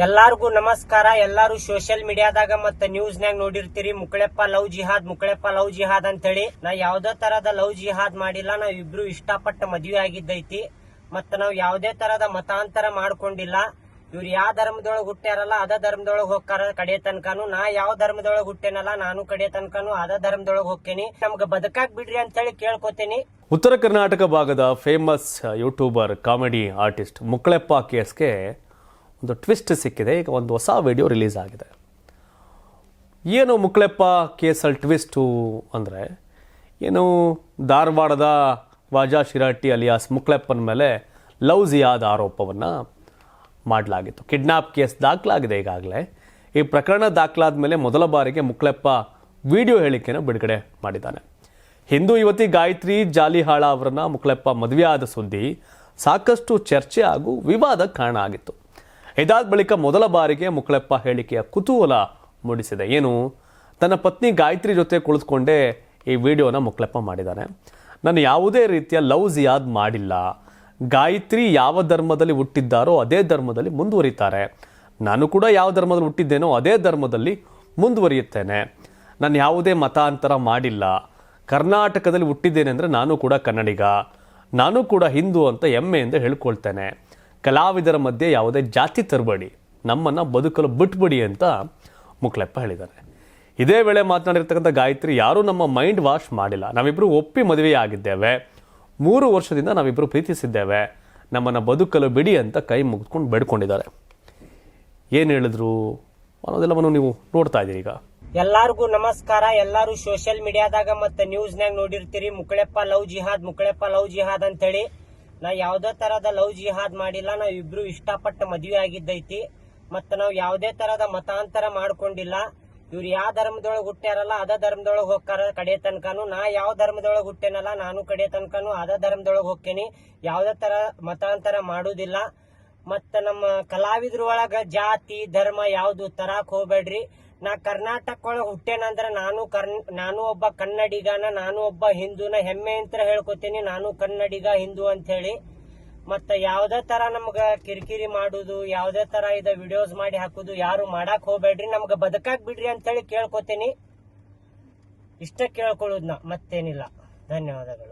ಎಲ್ಲಾರ್ಗೂ ನಮಸ್ಕಾರ. ಎಲ್ಲಾರು ಸೋಷಿಯಲ್ ಮೀಡಿಯಾದಾಗ ಮತ್ತ ನ್ಯೂಸ್ನ್ಯಾಗ ನೋಡಿರ್ತೀರಿ. ಮುಕಳೆಪ್ಪ ಲವ್ ಜಿಹಾದ್, ಮುಕಳೆಪ್ಪ ಲವ್ ಜಿಹಾದ್ ಅಂತೇಳಿ. ನಾ ಯಾವ್ದೇ ತರದ ಲವ್ ಜಿಹಾದ್ ಮಾಡಿಲ್ಲ. ನಾವ್ ಇಬ್ರು ಇಷ್ಟಪಟ್ಟ ಮದ್ವೆ ಆಗಿದ್ದೈತಿ. ಮತ್ತ ನಾವ್ ಯಾವ್ದೇ ತರದ ಮತಾಂತರ ಮಾಡ್ಕೊಂಡಿಲ್ಲ. ಇವ್ರು ಯಾವ ಧರ್ಮದೊಳಗ್ ಹುಟ್ಟ್ಯಾರಲ್ಲ, ಅದ ಧರ್ಮದೊಳಗ್ ಹೋಗ್ತಾರ ಕಡೆ ತನಕನು. ನಾ ಯಾವ ಧರ್ಮದೊಳಗ್ ಹುಟ್ಟೇನಲ್ಲ, ನಾನು ಕಡೆ ತನಕನು, ಅದ ಧರ್ಮದೊಳಗ್ ಹೋಗ್ತೇನಿ ನಮ್ಗೆ ಬದುಕಾಕ್ ಬಿಡ್ರಿ ಅಂತೇಳಿ ಕೇಳ್ಕೊತೇನಿ. ಉತ್ತರ ಕರ್ನಾಟಕ ಭಾಗದ famous YouTuber comedy artist Mukkaleppa ಕೇಸ್ಗೆ ಒಂದು ಟ್ವಿಸ್ಟ್ ಸಿಕ್ಕಿದೆ. ಈಗ ಒಂದು ಹೊಸ ವಿಡಿಯೋ ರಿಲೀಸ್ ಆಗಿದೆ. ಏನು ಮುಕ್ಲೆಪ್ಪ ಕೇಸಲ್ಲಿ ಟ್ವಿಸ್ಟು ಅಂದರೆ? ಏನು ಧಾರವಾಡದ ವಾಜಾ ಶಿರಾಟಿ ಅಲಿಯಾಸ್ ಮುಕ್ಲೆಪ್ಪನ ಮೇಲೆ ಲವ್ ಜಿಯಾದ ಆರೋಪವನ್ನು ಮಾಡಲಾಗಿತ್ತು. ಕಿಡ್ನಾಪ್ ಕೇಸ್ ದಾಖಲಾಗಿದೆ ಈಗಾಗಲೇ. ಈ ಪ್ರಕರಣ ದಾಖಲಾದ ಮೇಲೆ ಮೊದಲ ಬಾರಿಗೆ ಮುಕ್ಲೆಪ್ಪ ವಿಡಿಯೋ ಹೇಳಿಕೆಯನ್ನು ಬಿಡುಗಡೆ ಮಾಡಿದ್ದಾನೆ. ಹಿಂದೂ ಯುವತಿ ಗಾಯತ್ರಿ ಜಾಲಿಹಾಳ ಅವರನ್ನು ಮುಕ್ಲೆಪ್ಪ ಮದುವೆ ಆದ ಸುದ್ದಿ ಸಾಕಷ್ಟು ಚರ್ಚೆ ಹಾಗೂ ವಿವಾದ ಕಾರಣ ಆಗಿತ್ತು. ಇದಾದ ಬಳಿಕ ಮೊದಲ ಬಾರಿಗೆ ಮುಕ್ಕಳೆಪ್ಪ ಹೇಳಿಕೆಯ ಕುತೂಹಲ ಮೂಡಿಸಿದೆ. ಏನು? ತನ್ನ ಪತ್ನಿ ಗಾಯತ್ರಿ ಜೊತೆ ಕುಳಿತುಕೊಂಡೇ ಈ ವಿಡಿಯೋನ ಮುಕ್ಕಳಪ್ಪ ಮಾಡಿದ್ದಾನೆ ನಾನು ಯಾವುದೇ ರೀತಿಯ ಲವ್ ಜಿಯಾದ್ ಮಾಡಿಲ್ಲ. ಗಾಯತ್ರಿ ಯಾವ ಧರ್ಮದಲ್ಲಿ ಹುಟ್ಟಿದ್ದಾರೋ ಅದೇ ಧರ್ಮದಲ್ಲಿ ಮುಂದುವರಿತಾರೆ. ನಾನು ಕೂಡ ಯಾವ ಧರ್ಮದಲ್ಲಿ ಹುಟ್ಟಿದ್ದೇನೋ ಅದೇ ಧರ್ಮದಲ್ಲಿ ಮುಂದುವರಿಯುತ್ತೇನೆ. ನಾನು ಯಾವುದೇ ಮತಾಂತರ ಮಾಡಿಲ್ಲ. ಕರ್ನಾಟಕದಲ್ಲಿ ಹುಟ್ಟಿದ್ದೇನೆ ಅಂದರೆ ನಾನು ಕೂಡ ಕನ್ನಡಿಗ. ನಾನು ಕೂಡ ಹಿಂದೂ ಅಂತ ಹೆಮ್ಮೆಯಿಂದ ಹೇಳ್ಕೊಳ್ತೇನೆ. ಕಲಾವಿದರ ಮಧ್ಯೆ ಯಾವುದೇ ಜಾತಿ ತರಬೇಡಿ, ನಮ್ಮನ್ನು ಬದುಕಲು ಬಿಟ್ಬಿಡಿ ಅಂತ ಮುಕ್ಲೆಪ್ಪ ಹೇಳಿದ್ದಾರೆ. ಇದೇ ವೇಳೆ ಮಾತನಾಡಿರ್ತಕ್ಕಂಥ ಗಾಯತ್ರಿ, ಯಾರೂ ನಮ್ಮ ಮೈಂಡ್ ವಾಶ್ ಮಾಡಿಲ್ಲ. ನಾವಿಬ್ಬರು ಒಪ್ಪಿ ಮದುವೆ ಆಗಿದ್ದೇವೆ ಮೂರು ವರ್ಷದಿಂದ ನಾವಿಬ್ಬರು ಪ್ರೀತಿಸಿದ್ದೇವೆ. ನಮ್ಮನ್ನು ಬದುಕಲು ಬಿಡಿ ಅಂತ ಕೈ ಮುಗಿದ್ಕೊಂಡು ಬೇಡ್ಕೊಂಡಿದ್ದಾರೆ. ಏನು ಹೇಳಿದ್ರು ಅನ್ನೋದೆಲ್ಲವನ್ನು ನೀವು ನೋಡ್ತಾ ಇದ್ದೀರಿ ಈಗ. ಎಲ್ಲಾರ್ಗೂ ನಮಸ್ಕಾರ. ಎಲ್ಲಾರು ಸೋಷಿಯಲ್ ಮೀಡಿಯಾದಾಗ ಮತ್ತೆ ನ್ಯೂಸ್ನಾಗ ನೋಡಿರ್ತೀರಿ. ಮುಕಳೆಪ್ಪ ಲವ್ ಜಿಹಾದ್ ಮುಕಳೆಪ್ಪ ಲವ್ ಜಿಹಾದ್ ಅಂತೇಳಿ. ನಾ ಯಾವ್ದೇ ತರದ ಲವ್ ಜಿಹಾದ್ ಮಾಡಿಲ್ಲ ಇಬ್ರು ಇಷ್ಟಪಟ್ಟ ಮದ್ವೆ ಆಗಿದ್ದೈತಿ. ಮತ್ತ ನಾವ್ ಯಾವ್ದೇ ತರದ ಮತಾಂತರ ಮಾಡ್ಕೊಂಡಿಲ್ಲ. ಇವ್ರು ಯಾವ ಧರ್ಮದೊಳಗೆ ಹುಟ್ಟ್ಯಾರಲ್ಲ, ಅದ ಧರ್ಮದೊಳಗೆ ಹೋಗ್ತಾರ ಕಡೆ ತನಕನು. ನಾ ಯಾವ ಧರ್ಮದೊಳಗೆ ಹುಟ್ಟೇನಲ್ಲ, ನಾನು ಕಡೆ ತನಕನು ಅದ ಧರ್ಮದೊಳಗೆ ಹೋಗ್ತೇನಿ ಯಾವ್ದೇ ತರ ಮತಾಂತರ ಮಾಡುದಿಲ್ಲ. ಮತ್ತ ನಮ್ಮ ಕಲಾವಿದ್ರ ಒಳಗ ಜಾತಿ, ಧರ್ಮ ಯಾವ್ದು ತರಾಕ್ ಹೋಗ್ಬೇಡ್ರಿ ನಾ ಕರ್ನಾಟಕ ಒಳಗೆ ಹುಟ್ಟೇನಂದ್ರ ನಾನು ಕರ್ನ್ ನಾನು ಒಬ್ಬ ಕನ್ನಡಿಗನ, ನಾನು ಒಬ್ಬ ಹಿಂದೂನ ಹೆಮ್ಮೆ ಅಂತ ಹೇಳ್ಕೊತೀನಿ. ನಾನು ಕನ್ನಡಿಗ, ಹಿಂದೂ ಅಂತ ಹೇಳಿ. ಮತ್ತ ಯಾವ್ದೇ ತರ ನಮ್ಗ ಕಿರಿಕಿರಿ ಮಾಡುದು, ಯಾವ್ದೇ ತರ ಇದ ವಿಡಿಯೋಸ್ ಮಾಡಿ ಹಾಕುದು, ಯಾರು ಮಾಡಾಕ್ ಹೋಗ್ಬೇಡ್ರಿ. ನಮ್ಗ ಬದುಕಾಕ್ ಬಿಡ್ರಿ ಅಂತ ಹೇಳಿ ಕೇಳ್ಕೊತೀನಿ. ಇಷ್ಟ ಕೇಳ್ಕೊಳ್ಳೋದು ನಾ, ಮತ್ತೇನಿಲ್ಲ. ಧನ್ಯವಾದಗಳು.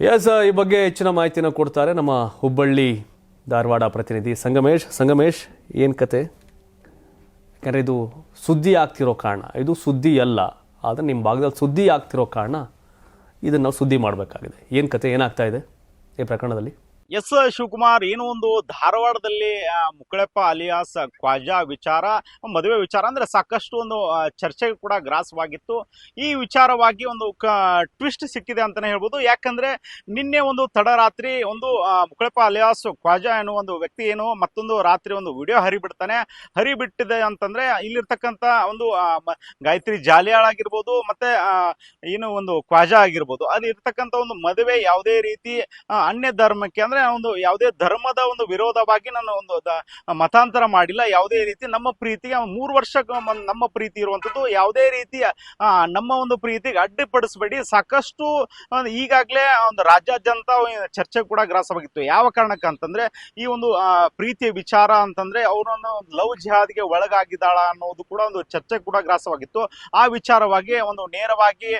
ಎಸ್ ಈ ಬಗ್ಗೆ ಹೆಚ್ಚಿನ ಮಾಹಿತಿನ ಕೊಡ್ತಾರೆ ನಮ್ಮ ಹುಬ್ಬಳ್ಳಿ ಧಾರವಾಡ ಪ್ರತಿನಿಧಿ ಸಂಗಮೇಶ್. ಸಂಗಮೇಶ್, ಏನು ಕತೆ? ಯಾಕಂದರೆ ಇದು ಸುದ್ದಿ ಆಗ್ತಿರೋ ಕಾರಣ. ಇದು ಸುದ್ದಿ ಅಲ್ಲ, ಆದರೆ ನಿಮ್ಮ ಭಾಗದಲ್ಲಿ ಸುದ್ದಿ ಆಗ್ತಿರೋ ಕಾರಣ ಇದನ್ನು ನಾವು ಸುದ್ದಿ ಮಾಡಬೇಕಾಗಿದೆ. ಏನು ಕತೆ? ಏನಾಗ್ತಾ ಇದೆ ಈ ಪ್ರಕರಣದಲ್ಲಿ? ಎಸ್ ಶಿವಕುಮಾರ್, ಏನು ಒಂದು ಧಾರವಾಡದಲ್ಲಿ ಮುಕ್ಕಳಪ್ಪ ಅಲಿಯಾಸ್ ಖ್ವಾಜಾ ವಿಚಾರ, ಮದುವೆ ವಿಚಾರ, ಅಂದ್ರೆ ಸಾಕಷ್ಟು ಒಂದು ಚರ್ಚೆಗೆ ಕೂಡ ಗ್ರಾಸವಾಗಿತ್ತು. ಈ ವಿಚಾರವಾಗಿ ಒಂದು ಟ್ವಿಸ್ಟ್ ಸಿಕ್ಕಿದೆ ಅಂತಾನೆ ಹೇಳ್ಬೋದು. ಯಾಕಂದ್ರೆ, ನಿನ್ನೆ ಒಂದು ತಡರಾತ್ರಿ ಒಂದು ಮುಕ್ಕಳಪ್ಪ ಅಲಿಯಾಸ್ ಖ್ವಾಜಾ ಎನ್ನುವ ಒಂದು ವ್ಯಕ್ತಿ ಏನು, ಮತ್ತೊಂದು ರಾತ್ರಿ ಒಂದು ವಿಡಿಯೋ ಹರಿಬಿಡ್ತಾನೆ. ಹರಿಬಿಟ್ಟಿದೆ ಅಂತಂದ್ರೆ, ಇಲ್ಲಿರ್ತಕ್ಕಂಥ ಒಂದು ಗಾಯತ್ರಿ ಜಾಲಿಯಾಳ್ ಆಗಿರ್ಬೋದು, ಮತ್ತೆ ಏನು ಒಂದು ಖ್ವಾಜಾ ಆಗಿರ್ಬೋದು. ಅಲ್ಲಿ ಇರ್ತಕ್ಕಂಥ ಒಂದು ಮದುವೆ ಯಾವುದೇ ರೀತಿ ಅನ್ಯ ಧರ್ಮಕ್ಕೆ ಅಂದ್ರೆ ಒಂದು ಯಾವುದೇ ಧರ್ಮದ ಒಂದು ವಿರೋಧವಾಗಿ ನಾನು ಒಂದು ಮತಾಂತರ ಮಾಡಿಲ್ಲ. ಯಾವುದೇ ರೀತಿ ನಮ್ಮ ಪ್ರೀತಿಗೆ ಮೂರು ವರ್ಷ ನಮ್ಮ ಪ್ರೀತಿ ಇರುವಂತದ್ದು ಯಾವುದೇ ರೀತಿಯ ನಮ್ಮ ಒಂದು ಪ್ರೀತಿಗೆ ಅಡ್ಡಿಪಡಿಸಬೇಡಿ. ಸಾಕಷ್ಟು ಈಗಾಗಲೇ ಒಂದು ರಾಜ್ಯಾದ್ಯಂತ ಚರ್ಚೆ ಕೂಡ ಗ್ರಾಸವಾಗಿತ್ತು. ಯಾವ ಕಾರಣಕ್ಕಂತಂದ್ರೆ ಈ ಒಂದು ಪ್ರೀತಿಯ ವಿಚಾರ ಅಂತಂದ್ರೆ ಅವರನ್ನು ಲವ್ ಜಿಹಾದ್ಗೆ ಒಳಗಾಗಿದ್ದಾಳ ಅನ್ನೋದು ಕೂಡ ಒಂದು ಚರ್ಚೆ ಕೂಡ ಗ್ರಾಸವಾಗಿತ್ತು. ಆ ವಿಚಾರವಾಗಿ ಒಂದು ನೇರವಾಗಿ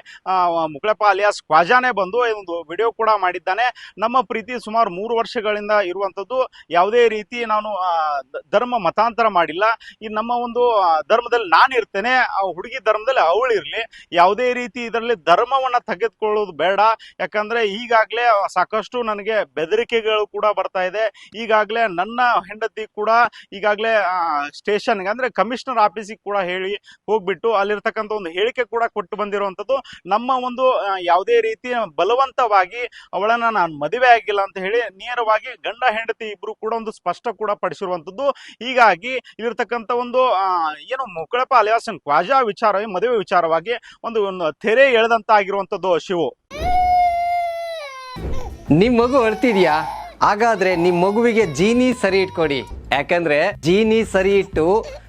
ಮುಗಳಪ್ಪ ಅಲಿಯಾಸ್ ಕ್ವಾಜಾನೇ ಬಂದು ಒಂದು ವಿಡಿಯೋ ಕೂಡ ಮಾಡಿದ್ದಾನೆ. ನಮ್ಮ ಪ್ರೀತಿ ಸುಮಾರು ಮೂರು ವರ್ಷಗಳಿಂದ ಇರುವಂತದ್ದು ಯಾವುದೇ ರೀತಿ ನಾನು ಧರ್ಮ ಮತಾಂತರ ಮಾಡಿಲ್ಲ. ಈ ನಮ್ಮ ಒಂದು ಧರ್ಮದಲ್ಲಿ ನಾನು ಇರ್ತೇನೆ, ಆ ಹುಡುಗಿ ಧರ್ಮದಲ್ಲಿ ಅವಳು ಇರ್ಲಿ. ಯಾವುದೇ ರೀತಿ ಇದರಲ್ಲಿ ಧರ್ಮವನ್ನ ತೆಗೆದುಕೊಳ್ಳೋದು ಬೇಡ. ಯಾಕಂದ್ರೆ ಈಗಾಗಲೇ ಸಾಕಷ್ಟು ನನಗೆ ಬೆದರಿಕೆಗಳು ಕೂಡ ಬರ್ತಾ ಇದೆ. ಈಗಾಗಲೇ ನನ್ನ ಹೆಂಡತಿ ಕೂಡ ಈಗಾಗಲೇ ಸ್ಟೇಷನ್ಗೆ, ಅಂದ್ರೆ ಕಮಿಷನರ್ ಆಫೀಸಿಗೆ ಕೂಡ ಹೇಳಿ ಹೋಗ್ಬಿಟ್ಟು ಅಲ್ಲಿರ್ತಕ್ಕಂಥ ಒಂದು ಹೇಳಿಕೆ ಕೂಡ ಕೊಟ್ಟು ಬಂದಿರುವಂತದ್ದು ನಮ್ಮ ಒಂದು ಯಾವುದೇ ರೀತಿ ಬಲವಂತವಾಗಿ ಅವಳನ್ನ ನಾನು ಮದುವೆ ಆಗಿಲ್ಲ ಅಂತ ಹೇಳಿ ನೇರವಾಗಿ ಗಂಡ ಹೆಂಡತಿ ಇಬ್ರು ಕೂಡ ಒಂದು ಸ್ಪಷ್ಟ ಕೂಡ ಪಡಿಸಿರುವಂತದ್ದು ಹೀಗಾಗಿ ಇಲ್ಲಿರ್ತಕ್ಕಂಥ ಒಂದು ಏನು ಮುಕ್ಕಳಪ್ಪ ಅಲಿಯಾಸನ್ ಕ್ವಾಜಾ ವಿಚಾರ ಮದುವೆ ವಿಚಾರವಾಗಿ ಒಂದು ತೆರೆ ಎಳೆದಂತ ಆಗಿರುವಂತದ್ದು ಶಿವು. ನಿಮ್ ಮಗು ಅಳ್ತಿದ್ಯಾ? ಹಾಗಾದ್ರೆ ನಿಮ್ ಮಗುವಿಗೆ ಜೀನಿ ಸರಿ ಇಟ್ಕೊಡಿ. ಯಾಕಂದ್ರೆ ಜೀನಿ ಸರಿ ಇಟ್ಟು